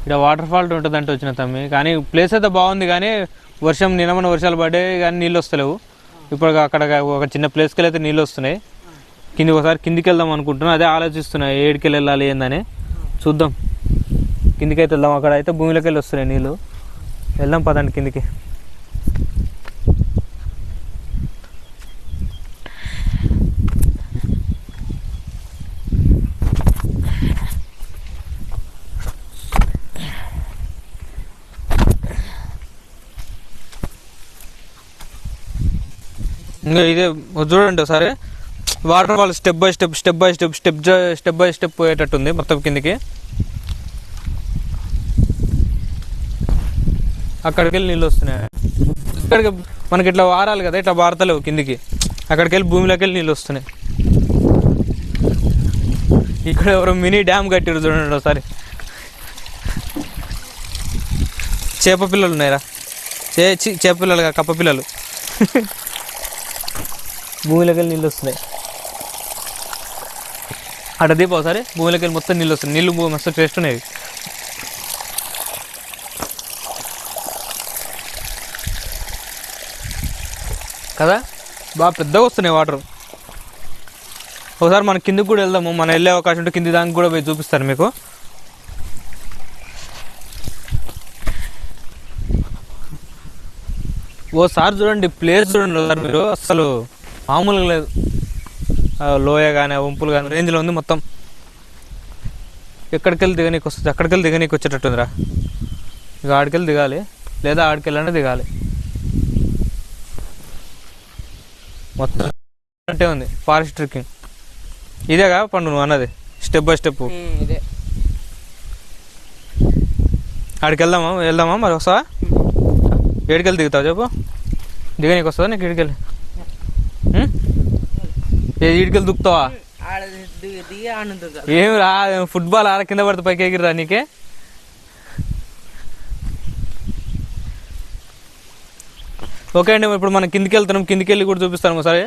ఇక్కడ water fault ఉంటుందంటే వచ్చిన తమ్మి. కానీ ప్లేస్ అయితే బాగుంది కానీ వర్షం నినమన వర్షాలు పడ్డాయి కానీ నీళ్ళు వస్తలేవు. ఇప్పుడు అక్కడ ఒక చిన్న ప్లేస్కి అయితే నీళ్ళు వస్తున్నాయి. కింది ఒకసారి కిందికి వెళ్దాం అనుకుంటున్నాను అదే ఆలోచిస్తున్నా ఏడికి వెళ్ళాలి ఏందని. చూద్దాం. కిందికి అయితే వెళ్దాం. అక్కడ అయితే భూమిలోకి వెళ్ళి వస్తున్నాయి నీళ్ళు. వెళ్దాం పదండి కిందికి. ఇంకా ఇదే చూడండి ఒకసారి. Waterfall step by step step by step step step by step పోయేటట్టుంది మొత్తం కిందికి. అక్కడికి వెళ్ళి నీళ్ళు వస్తున్నాయి. ఇక్కడికి మనకి ఇట్లా వారాలి కదా ఇట్లా వారతలేవు కిందికి. అక్కడికి వెళ్ళి భూమిలోకి వెళ్ళి నీళ్ళు వస్తున్నాయి. ఇక్కడ ఎవరో మినీ డ్యామ్ కట్టారు చూడండి ఒకసారి. చేప పిల్లలు ఉన్నాయిరా. చే చేప పిల్లలు కప్ప పిల్లలు. భూమిలోకి వెళ్ళి నీళ్ళు వస్తున్నాయి అక్కడ దీప ఒకసారి భూమిలోకి వెళ్ళి మొత్తం నీళ్ళు వస్తున్నాయి నీళ్ళు భూ- మస్తు టేస్ట్ ఉన్నాయి. కదా? బాగా పెద్దగా వస్తున్నాయి వాటర్. ఒకసారి మన కిందకి కూడా వెళ్దాము. మనం వెళ్ళే అవకాశం ఉంటే కింది దానికి కూడా పోయి చూపిస్తాను మీకు. ఓసారి చూడండి ప్లేస్ చూడండి ఒకసారి మీరు. అసలు మామూలుగా లేదు. లోయ కానీ వంపులు కానీ రేంజ్లో ఉంది మొత్తం. ఎక్కడికి వెళ్ళి దిగనీకి వస్తుంది? అక్కడికి వెళ్ళి దిగనీకి వచ్చేటట్టుందిరా. ఇక ఆడికెళ్ళి దిగాలి. లేదా ఆడికి వెళ్ళానే దిగాలి. మొత్తం అంటే ఉంది. Forest trekking. ఇదేగా పండు నువ్వు అన్నది. Step by step. ఇదే. ఆడికి వెళ్దామా వెళ్దామా మరి వస్తావా? ఏడికెళ్ళి దిగుతావు చెప్పు. దిగనీకి వస్తుందా? నీకు ఇడికెళ్ళి. ఏ ఈడికెళ్ళి దుక్కుతావా ఏం రా ఫుట్బాల్ ఆడ కింద పడితే పైకి ఎగిరిరా నీకే? ఓకే అండి ఇప్పుడు మనం కిందికి వెళ్తున్నాం కిందికి వెళ్ళి కూడా చూపిస్తాను ఒకసారి.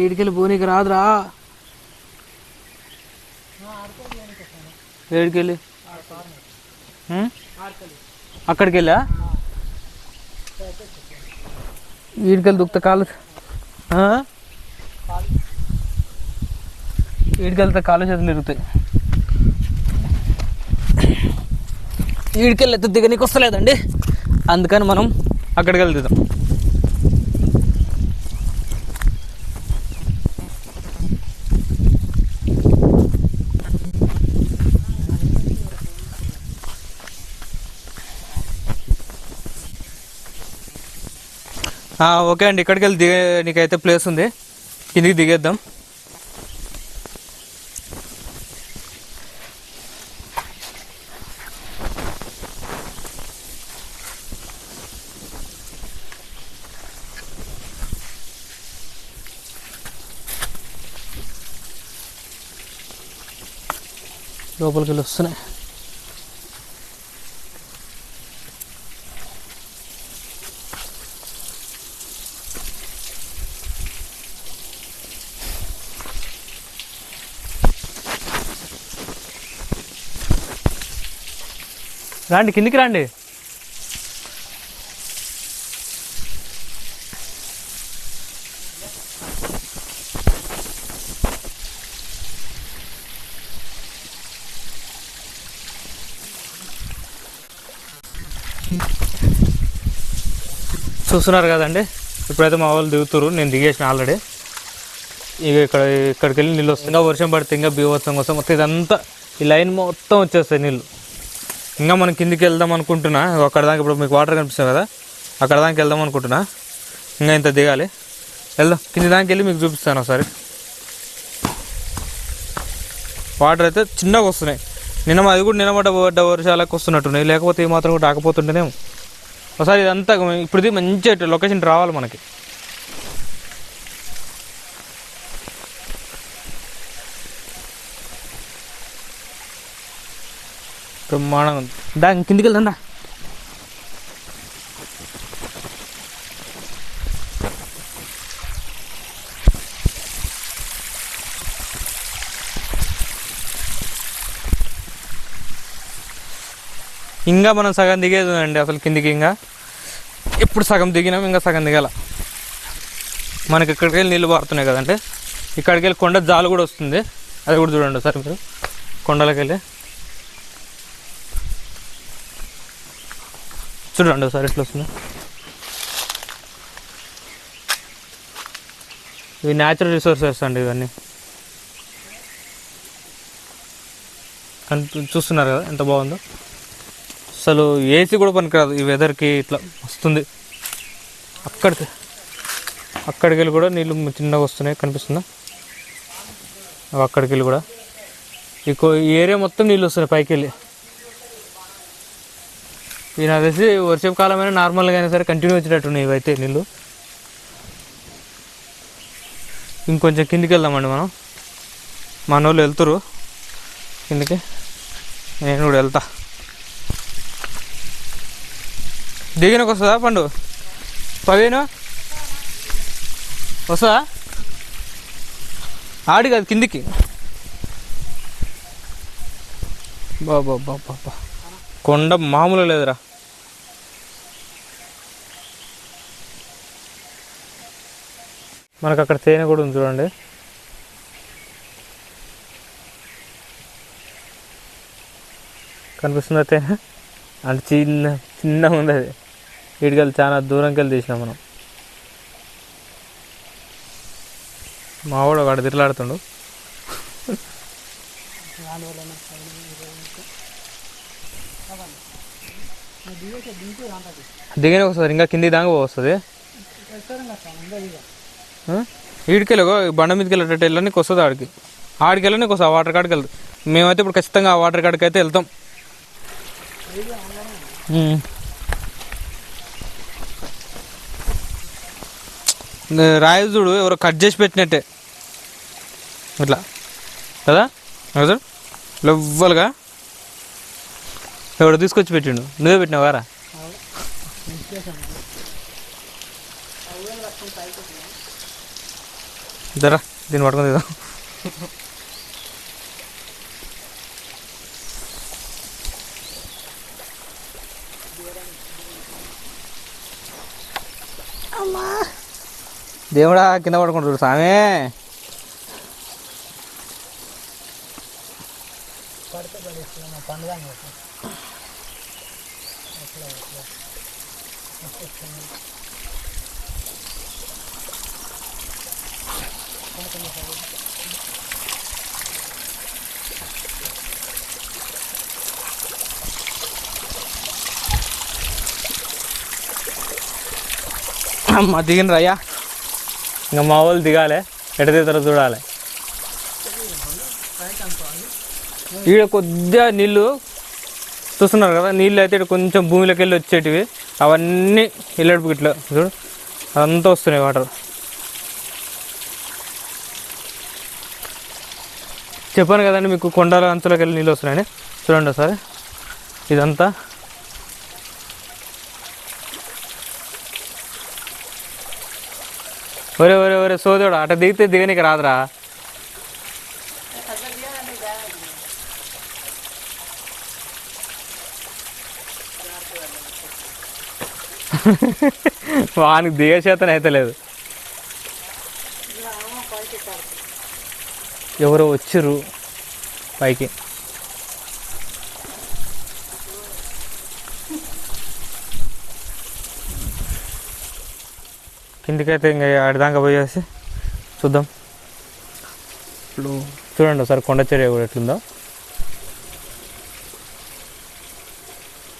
ఈడికెళ్ళి పోనీకి రాదురా. ఏడికెళ్ళి ఉం? అక్కడికి వెళ్ళా ఈడికెళ్ళి దుక్త కాలు? ఈడికెళ్తే కాలు చేతులు ఇరుగుతాయి. ఈడికెళ్ళి ఎత్తే దిగనీకి వస్తలేదండి. అందుకని మనం అక్కడికి వెళ్తాం ఓకే అండి ఇక్కడికి వెళ్ళి దిగే నీకైతే ప్లేస్ ఉంది. కిందికి దిగేద్దాం. లోపలికి వెళ్ళి వస్తున్నాయి. రండి కిందికి రండి. చూస్తున్నారు కదండి ఇప్పుడైతే మా వాళ్ళు దిగుతారు నేను దిగేసిన ఆల్రెడీ. ఇక ఇక్కడ ఇక్కడికి వెళ్ళి నీళ్ళు వస్తుంది ఇంకా వర్షం పడితే ఇంకా బీభత్సం కోసం మొత్తం ఇదంతా ఈ లైన్ మొత్తం వచ్చేస్తాయి నీళ్ళు. ఇంకా మనం కిందికి వెళ్దాం అనుకుంటున్నా. అక్కడ దాకా ఇప్పుడు మీకు వాటర్ కనిపిస్తుంది కదా? అక్కడ దాకా వెళ్దాం అనుకుంటున్నా. ఇంకా ఇంత దిగాలి. వెళ్దాం. కింది దానికి వెళ్ళి మీకు చూపిస్తాను ఒకసారి. వాటర్ అయితే చిన్నగా వస్తున్నాయి. నిన్న అది కూడా నిలబడ్డ పడ్డ వర్షాలకు వస్తున్నట్టున్నాయి. లేకపోతే ఏమాత్రం కూడా రాకపోతుంటేనేమో. ఒకసారి ఇదంతా ఇప్పుడు మంచి లొకేషన్ రావాలి మనకి. బ్రహ్మాండంగా ఉంది. దా కిందికి వెళ్దా ఇంకా మనం సగం దిగేది ఉందండి అసలు కిందికి ఇంకా. ఎప్పుడు సగం దిగినాం ఇంకా సగం దిగాల. మనకి ఇక్కడికి వెళ్ళి నీళ్ళు పారుతున్నాయి కదంటే ఇక్కడికి వెళ్ళి కొండ జాలు కూడా వస్తుంది. అది కూడా చూడండి సార్ మీరు. కొండలకి వెళ్ళి చూడండి ఒకసారి ఎట్లా వస్తున్నాయి ఇవి న్యాచురల్ రిసోర్సెస్ అండి ఇవన్నీ. చూస్తున్నారు కదా ఎంత బాగుందో. అసలు ఏసీ కూడా పనికిరాదు ఈ వెదర్కి ఇట్లా వస్తుంది. అక్కడికి అక్కడికి వెళ్ళి కూడా నీళ్ళు చిన్నగా వస్తున్నాయి కనిపిస్తుందా? అవి అక్కడికి వెళ్ళి కూడా. ఈ కో- ఈ ఏరియా మొత్తం నీళ్ళు వస్తున్నాయి పైకి వెళ్ళి. ఇది నాకు తెలిసి వర్షపు కాలమైనా నార్మల్గా అయినా సరే కంటిన్యూ వచ్చేటట్టున్నాయి ఇవైతే నీళ్ళు. ఇంకొంచెం కిందికి వెళ్దామండి మనం. మన వాళ్ళు వెళ్తురు కిందికి. నేను కూడా వెళ్తా. దిగినకు వస్తుందా పండు? పదిహేను? వస్తుందా? ఆడి కాదు కిందికి. బాబా బాబా కొండ మామూలు లేదురా. మనకు అక్కడ తేనె కూడా ఉంది చూడండి. కనిపిస్తుందా తేనె? అంటే చిన్న చిన్నగా ఉంది అది. వీటికెళ్ళి చాలా దూరంకి వెళ్ళి తీసినాం మనం. మావాడు వాడు తిరలాడుతుండు దిగిన ఒకసారి ఇంకా కింది దాకా వస్తుంది ఈడికెళ్ళి బండ మీదకి వెళ్ళేటట్టు వెళ్ళడానికి వస్తుంది ఆడికి ఆడికి. వెళ్ళడానికి వస్తుంది ఆ వాటర్ కాడికి వెళ్తాం. మేమైతే ఇప్పుడు ఖచ్చితంగా ఆ వాటర్ కాడికి అయితే వెళ్తాం. ఉమ్. చూడు ఎవరో కట్ చేసి పెట్టినట్టే. ఇట్లా కదా? కదా లవ్వలుగా. ఎవడో తీసుకొచ్చి పెట్టిండు? నువ్వే పెట్టినావారా జరా దీన్ని పట్టుకుని తీద్దాం దేవుడా కింద పడుకుంటాడు సామే పడితే పండుగ అమ్మ దిగిన రయ్యా ఇంకా మా వాళ్ళు దిగాలి ఎట దిగుతారో చూడాలి. ఈడ కొద్దిగా నీళ్ళు చూస్తున్నారు కదా నీళ్ళు అయితే ఈడ కొంచెం భూమిలోకి వెళ్ళి వచ్చేటివి. అవన్నీ ఇల్లడుపు ఇట్లా చూడు. అదంతా వస్తున్నాయి వాటర్. చెప్పాను కదండి మీకు కొండల అంచులోకి వెళ్ళి నీళ్ళు వస్తున్నాయని. చూడండి ఒకసారి. ఇదంతా. ఒరే ఒరే ఒరే సోదోడు అట దిగితే దిగనికి రాదురా. వానికి దిగే చేతన అయితే లేదు. ఎవరో వచ్చిర్రు పైకి. కిందికైతే ఇంకా ఆడిదాకా పోయేసి చూద్దాం. ఇప్పుడు చూడండి ఒకసారి కొండ చర్య కూడా ఎట్లుందో.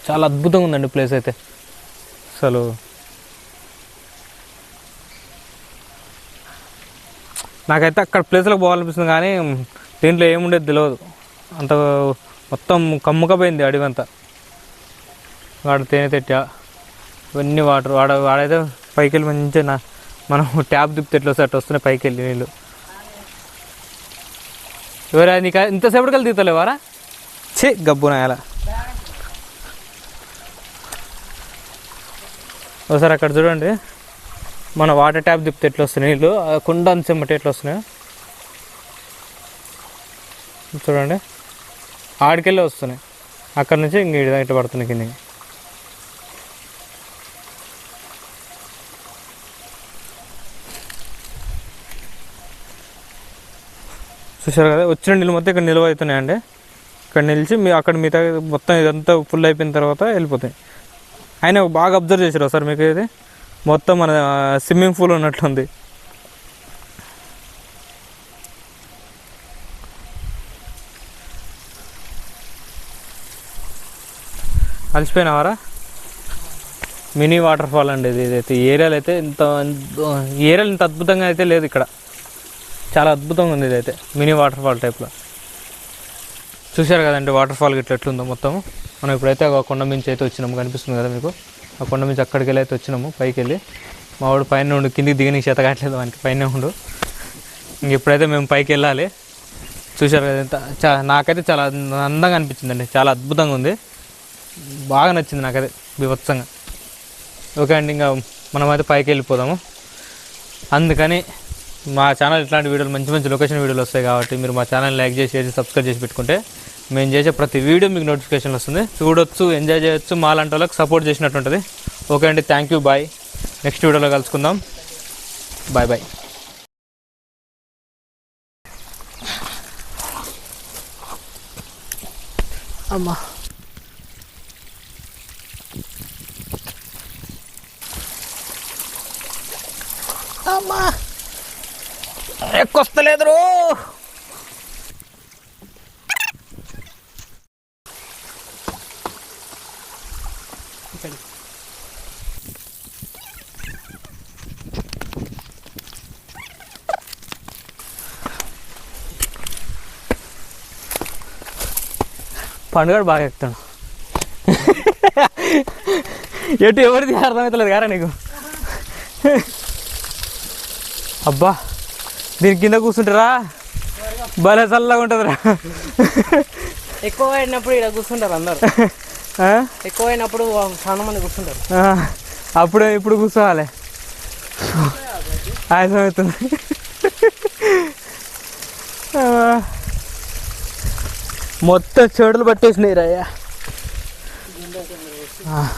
చాలా అద్భుతంగా ఉందండి ప్లేస్ అయితే. అసలు నాకైతే అక్కడ ప్లేస్లోకి పోవాలనిపిస్తుంది కానీ దీంట్లో ఏముండేది తెలియదు అంత మొత్తం కమ్ముకపోయింది అడవంతా వాడు తేనె తెట్టా. ఇవన్నీ వాటర్. వాడ వాడైతే పైకి వెళ్ళి మంచిగా మనం ట్యాప్ దుప్పి ఎట్లా వస్తే అట్లా వస్తున్నాయి పైకి వెళ్ళి నీళ్ళు. ఎవరా నీకు ఇంతసేపటి కలిసి తీతలేవారా చే గబ్బున ఎలా. ఒకసారి అక్కడ చూడండి. మన వాటర్ ట్యాప్ తిప్పితే ఎట్లా వస్తున్నాయి నీళ్ళు? కుండ అంతసేమటి ఎట్లా వస్తున్నాయి? చూడండి. ఆడికెళ్ళి వస్తున్నాయి. అక్కడ నుంచి ఇంక ఇట్లా పడుతున్నాయి కిందకి. చూసారు కదా? వచ్చిన నీళ్ళు మొత్తం ఇక్కడ నిల్వ అవుతున్నాయండి. ఇక్కడ నిలిచి మీ అక్కడ మిగతా మొత్తం ఇదంతా ఫుల్ అయిపోయిన తర్వాత వెళ్ళిపోతాయి. ఆయన బాగా అబ్జర్వ్ చేశారు సార్ మీకు ఇది? మొత్తం మన స్విమ్మింగ్ పూల్ ఉన్నట్లుంది అలసిపోయినావారా? మినీ వాటర్ ఫాల్ అండి ఇది ఇదైతే. ఈ ఏరియాలో అయితే ఇంత ఏరియాలు ఏరియాలో ఇంత అద్భుతంగా అయితే లేదు ఇక్కడ. చాలా అద్భుతంగా ఉంది ఇదైతే. మినీ వాటర్ ఫాల్ టైప్లో. చూశారు కదండి వాటర్ ఫాల్ ఇట్లా ఎట్లుందో మొత్తం. మనం ఇప్పుడైతే ఒక కొండ మించి అయితే వచ్చినాము కనిపిస్తుంది కదా మీకు? ఆ కొండ మించి అక్కడికి వెళ్ళి అయితే వచ్చినాము పైకి వెళ్ళి. మా వాడు పైన ఉండు కిందికి దిగని చేత కావట్లేదు వానికి పైన ఉండు. ఇంక ఇప్పుడైతే మేము పైకి వెళ్ళాలి. చూశారు కదా చా నాకైతే చాలా అందంగా అనిపించిందండి. చాలా అద్భుతంగా ఉంది. బాగా నచ్చింది నాకైతే బీభత్సంగా. ఓకే అండి ఇంకా మనమైతే పైకి వెళ్ళిపోదాము. అందుకని మా ఛానల్ ఇట్లాంటి వీడియోలు మంచి మంచి లొకేషన్ వీడియోలు వస్తాయి కాబట్టి మీరు మా ఛానల్ లైక్ చేసి షేర్ చేసి సబ్స్క్రైబ్ చేసి పెట్టుకుంటే మేము చేసే ప్రతి వీడియో మీకు నోటిఫికేషన్ వస్తుంది. చూడొచ్చు ఎంజాయ్ చేయొచ్చు మా లాంటి వాళ్ళకి సపోర్ట్ చేసినట్టు ఉంటుంది. ఓకే అండి థ్యాంక్ యూ బాయ్ నెక్స్ట్ వీడియోలో కలుసుకుందాం. బాయ్ బాయ్ అమ్మా. ఎక్కొస్తలేదు రో పండుగ బాగా ఎక్కుతాడు ఎటు ఎవరిది అర్థమవుతలేదు కారా నీకు? అబ్బా. దీని కింద కూర్చుంటారా? భలే చల్లగా ఉంటుందిరా. ఎక్కువ అయినప్పుడు ఇక్కడ కూర్చుంటారు అందరు? ఎక్కువ అయినప్పుడు చాలా మంది కూర్చుంటారు. అప్పుడే ఇప్పుడు కూర్చోవాలి. ఆయాసం అవుతుంది మొత్తం చెడులు పట్టేసినాయి రయ్యా ఆ. ఏసే.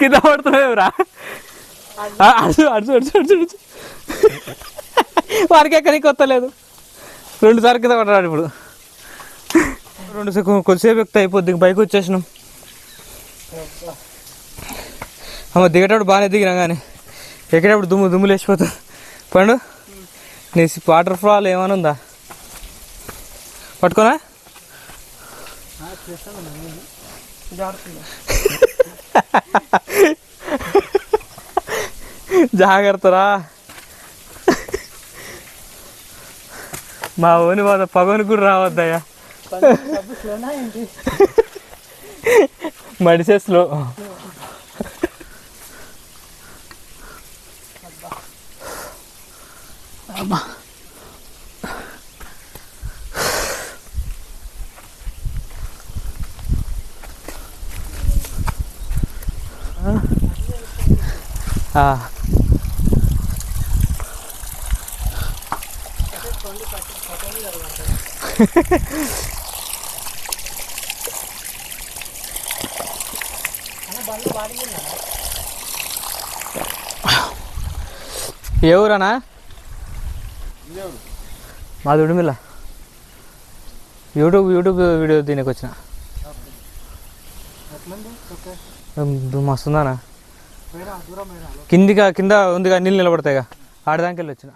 కింద పడుతున్నావురా అడుచు అడుచు అడుచు అడుచు అడుచు వారికి ఎక్కడికి కొత్తలేదు. రెండు సార్లు కింద పడ్డాడు ఇప్పుడు. రెండు కొద్దిసేపు ఎక్కితే అయిపోద్ది బైక్ వచ్చేసినాం. అమ్మ దిగేటప్పుడు బాగానే దిగినా కానీ ఎక్కేటప్పుడు దుమ్ము దుమ్ము లేచిపోతుంది పండు నీ వాటర్ ఫాల్ ఏమైనా ఉందా? పట్టుకోనా? జాగ్రత్తరా. మా ఓని బాధ పగని కూడా రావద్దయ్యా. మడిసే స్లో ఏ ఊరనా? మాది ఉడిమిల్ల. యూట్యూబ్ యూట్యూబ్ వీడియో దీనికి వచ్చిన మస్తుందానా? కిందిగా కింద ఉందిగా నీళ్ళు నిలబడతాయిగా. ఆడదానికి వెళ్ళి వచ్చిన.